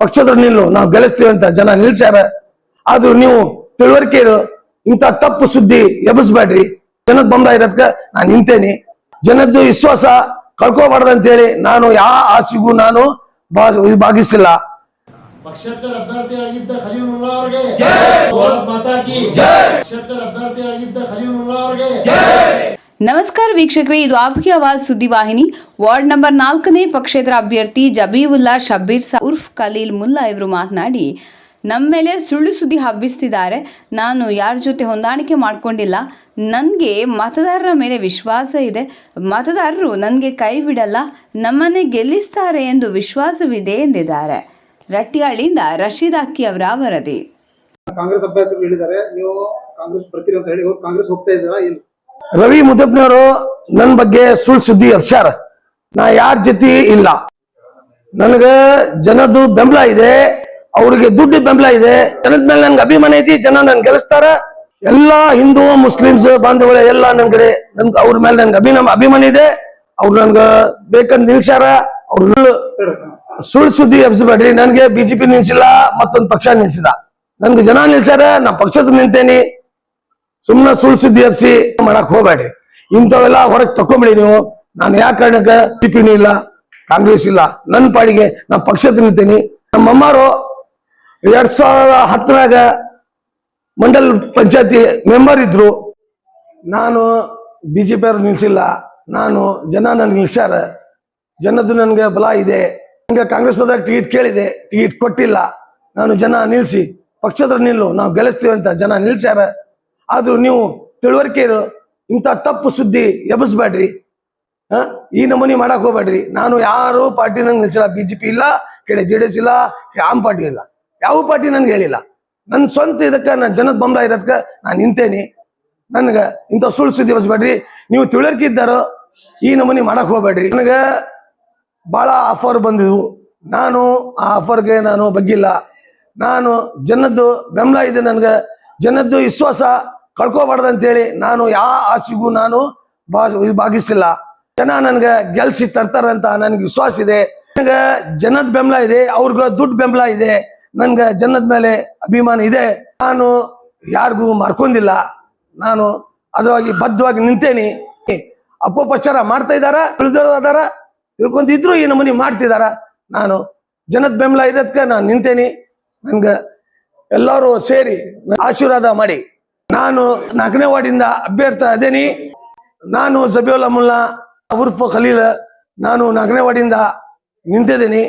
ಪಕ್ಷದ ನಿಲ್ಲು ನಾವು ಗೆಲ್ಲಿಸ್ತೀವಿ ಅಂತ ಜನ ನಿಲ್ಸ್ಯಾರ. ಆದ್ರೂ ನೀವು ತಿಳುವಳಿಕೆ ಇಂಥ ತಪ್ಪು ಸುದ್ದಿ ಎಬ್ಬಿಸ್ಬೇಡ್ರಿ. ಜನದ ಬಂದ ಇರೋದ್ಕ ನಾನು ನಿಂತೇನಿ. ಜನದ್ದು ವಿಶ್ವಾಸ ಕಳ್ಕೋಬಾರ್ದಂತೇಳಿ ನಾನು ಯಾವ ಆಸೆಗೂ ನಾನು ಭಾಗಿಸಿಲ್ಲ. ಪಕ್ಷೇತರ ಅಭ್ಯರ್ಥಿಯಾಗಿದ್ದ ಖಲೀಲುಲ್ಲಾ ಅವರಿಗೆ. ಭಾರತ್ ಮಾತಾ ಕಿ. ಪಕ್ಷೇತರ ಅಭ್ಯರ್ಥಿಯಾಗಿದ್ದ ಖಲೀಲುಲ್ಲಾ ಅವರಿಗೆ. ನಮಸ್ಕಾರ ವೀಕ್ಷಕರೇ, ಇದು ಆಪ್ಗೆ ಆವಾಜ್ ಸುದ್ದಿವಾಹಿನಿ ವಾರ್ಡ್ ನಂಬರ್ ನಾಲ್ಕನೇ ಪಕ್ಷೇತರ ಅಭ್ಯರ್ಥಿ ಜಬೀವುಲ್ಲಾ ಶಬ್ಬೀರ್ ಸಾ ಉರ್ಫ್ ಖಲೀಲ್ ಮುಲ್ಲಾ ಇವರು ಮಾತನಾಡಿ ನಮ್ಮ ಮೇಲೆ ಸುಳ್ಳು ಸುದ್ದಿ ಹಬ್ಬಿಸ್ತಿದ್ದಾರೆ. ನಾನು ಯಾರ ಜೊತೆ ಹೊಂದಾಣಿಕೆ ಮಾಡ್ಕೊಂಡಿಲ್ಲ. ನನಗೆ ಮತದಾರರ ಮೇಲೆ ವಿಶ್ವಾಸ ಇದೆ. ಮತದಾರರು ನನಗೆ ಕೈ ಬಿಡಲ್ಲ. ನಮ್ಮನ್ನೇ ಗೆಲ್ಲಿಸ್ತಾರೆ ಎಂದು ವಿಶ್ವಾಸವಿದೆ ಎಂದಿದ್ದಾರೆ. ರಟ್ಟಿಹಳ್ಳಿಯಿಂದ ರಶೀದ್ ಅಕ್ಕಿ ಅವರ ವರದಿ. ಕಾಂಗ್ರೆಸ್ ಅಭ್ಯರ್ಥಿಗಳು ಹೇಳಿದ್ದಾರೆ. ನೀವು ಕಾಂಗ್ರೆಸ್ ಬರ್ತೀರಿ ಅಂತ ಹೇಳಿ ಕಾಂಗ್ರೆಸ್ ಹೋಗ್ತಾ ಇದ್ದೀರಾ ಏನು? ರವಿ ಮುದಪ್ನವರು ನನ್ನ ಬಗ್ಗೆ ಸುಳ್ಳು ಸುದ್ದಿ ಹರ್ಷಾರ ನಾ ಯಾರ ಜೊತೆ ಇಲ್ಲ. ನನಗ ಜನದ್ದು ಬೆಂಬಲ ಇದೆ. ಅವ್ರಿಗೆ ದುಡ್ಡು ಬೆಂಬಲ ಇದೆ. ಜನದ ಮೇಲೆ ನನ್ಗೆ ಅಭಿಮಾನ ಐತಿ, ಜನ ನನ್ ಗೆಲ್ಲಿಸ್ತಾರ ಎಲ್ಲಾ ಹಿಂದೂ, ಮುಸ್ಲಿಮ್ಸ್ ಬಾಂಧವರ ಎಲ್ಲ ನನ್ ಕಡೆ ನನ್ ಅವ್ರ ಮೇಲೆ ನನ್ಗೆ ಅಭಿನಮ, ಅಭಿಮಾನ ಇದೆ. ಅವ್ರು ನನ್ಗ ಬೇಕಂತ ನಿಲ್ಸ್ಯಾರ. ಅವ್ರು ಸುಳ್ಳು ಸುದ್ದಿ ಎಬ್ಸಬೇಡ್ರಿ. ನನ್ಗೆ ಬಿಜೆಪಿ ನಿಲ್ಸಿಲ್ಲ, ಮತ್ತೊಂದು ಪಕ್ಷ ನಿಲ್ಸಿದ. ನನ್ಗೆ ಜನ ನಿಲ್ಸ್ಯಾರ, ನಾ ಪಕ್ಷದ ನಿಂತೇನಿ. ಸುಮ್ಮನೆ ಸುಳ್ಳು ಸುದ್ದಿ ಮಾಡಕ್ ಹೋಗಬೇಡಿ. ಇಂಥವೆಲ್ಲ ಹೊರಗೆ ತಕೊಂಬಿಡಿ ನೀವು. ನಾನು ಯಾವ ಕಾರಣಕ್ಕೆ ಟಿಪಿನೂ ಇಲ್ಲ, ಕಾಂಗ್ರೆಸ್ ಇಲ್ಲ ನನ್ನ ಪಾಡಿಗೆ ನಾ ಪಕ್ಷದ ನಿಂತೀನಿ ನಮ್ಮಮ್ಮರು ಎರಡ್ ಸಾವಿರದ ಹತ್ತರಾಗ ಮಂಡಲ್ ಪಂಚಾಯತಿ ಮೆಂಬರ್ ಇದ್ರು. ನಾನು ಬಿ ಜೆ ಪಿಯವ್ರು ನಿಲ್ಸಿಲ್ಲ. ನಾನು ಜನ ನನ್ಗೆ ನಿಲ್ಸ್ಯಾರ. ಜನದ್ದು ನನಗೆ ಬಲ ಇದೆ. ನನಗೆ ಕಾಂಗ್ರೆಸ್ ಪದ ಟಿಕೆಟ್ ಕೇಳಿದೆ. ಟಿಕೆಟ್ ಕೊಟ್ಟಿಲ್ಲ. ನಾನು ಜನ ನಿಲ್ಸಿ ಪಕ್ಷದ ನಿಲ್ಲು, ನಾವು ಗೆಲ್ಲಿಸ್ತೀವಿ ಅಂತ ಜನ ನಿಲ್ಸ್ಯಾರ. ಆದ್ರೂ ನೀವು ತಿಳುವಳಿಕೆ ಇರೋ ಇಂಥ ತಪ್ಪು ಸುದ್ದಿ ಎಬ್ಬಿಸ್ಬೇಡ್ರಿ. ಹ? ಈ ನಮೂನಿ ಮಾಡಕ್ ಹೋಗ್ಬೇಡ್ರಿ. ನಾನು ಯಾರು ಪಾರ್ಟಿ ನಂಗೆ ನಿಲ್ಸಿಲ್ಲ. ಬಿಜೆಪಿ ಇಲ್ಲ ಕೆಳ ಜೆ ಡಿ ಎಸ್ ಇಲ್ಲ ಯಾವ ಪಾರ್ಟಿ ಇಲ್ಲ. ಯಾವ ಪಾರ್ಟಿ ನನ್ಗೆ ಹೇಳಿಲ್ಲ. ನನ್ನ ಸ್ವಂತ ಇದಕ್ಕೆ ನನ್ನ ಜನದ ಬಂಬಲ ಇರೋದಕ್ಕೆ ನಾನು ನಿಂತೇನಿ. ನನಗೆ ಇಂಥ ಸುಳ್ಳು ಸುದ್ದಿ ಎಬ್ಬಿಸ್ಬೇಡ್ರಿ. ನೀವು ತಿಳುವಳಿಕೆ ಇದ್ದಾರೋ ಈ ನಮೂನಿ ಮಾಡಕ್ ಹೋಗ್ಬೇಡ್ರಿ. ನನಗೆ ಭಾಳ ಆಫರ್ ಬಂದಿದ್ವು. ನಾನು ಆ ಆಫರ್ಗೆ ನಾನು ಬಗ್ಗಿಲ್ಲ. ನಾನು ಜನದ್ದು ಬೆಂಬಲ ಇದೆ ನನಗೆ. ಜನದ್ದು ವಿಶ್ವಾಸ ಕಳ್ಕೋಬಾರ್ದು ಅಂತೇಳಿ ನಾನು ಯಾವ ಆಸೆಗೂ ನಾನು ಭಾಗಿಸಿಲ್ಲ. ಜನ ನನಗೆ ಗೆಲ್ಸಿ ತರ್ತಾರಂತ ನನ್ಗೆ ವಿಶ್ವಾಸ ಇದೆ. ನನಗೆ ಜನದ ಬೆಂಬಲ ಇದೆ, ಅವ್ರಿಗೆ ದುಡ್ಡು ಬೆಂಬಲ ಇದೆ. ನನಗೆ ಜನದ ಮೇಲೆ ಅಭಿಮಾನ ಇದೆ. ನಾನು ಯಾರಿಗೂ ಮಾರ್ಕೊಂಡಿಲ್ಲ. ನಾನು ಅದವಾಗಿ ಬದ್ಧವಾಗಿ ನಿಂತೇನಿ. ಅಪೋಪಚಾರ ಮಾಡ್ತಾ ಇದಾರ? ತಿಳಿದಾರ ತಿಳ್ಕೊಂತಿದ್ರು ಈ ನಮೂನಿ ಮಾಡ್ತಿದಾರ? ನಾನು ಜನದ ಬೆಂಬಲ ಇರೋದಕ್ಕೆ ನಾನು ನಿಂತೇನಿ. ನನಗೆ ಎಲ್ಲರೂ ಸೇರಿ ಆಶೀರ್ವಾದ ಮಾಡಿ. ನಾನು ನಾಲ್ಕನೇ ವಾರ್ಡಿಂದ ಅಭ್ಯರ್ಥ ಅದೇನಿ. ನಾನು ಜಬಿಯುಲ್ಲಾ ಮುಲ್ಲಾ, ಉರ್ಫ್ ಖಲೀಲ್, ನಾನು ನಾಲ್ಕನೇ ವಾರ್ಡಿಂದ ನಿಂತಿದ್ದೀನಿ.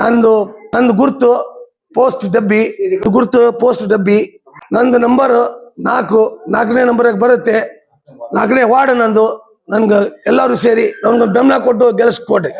ನಂದು ನಂದು ಗುರ್ತು ಪೋಸ್ಟ್ ಡಬ್ಬಿ ಗುರ್ತು ಪೋಸ್ಟ್ ಡಬ್ಬಿ, ನಂದು ನಂಬರ್ ನಾಲ್ಕು, ನಾಲ್ಕನೇ ನಂಬರ್ ಬರುತ್ತೆ. ನಾಲ್ಕನೇ ವಾರ್ಡ್ ನಂದು. ನನ್ಗೆ ಎಲ್ಲರೂ ಸೇರಿ ನನ್ಗೆ ಬೆಂಬಲ ಕೊಟ್ಟು ಗೆಲ್ಲಿಸ್ಕೊಡ್ರಿ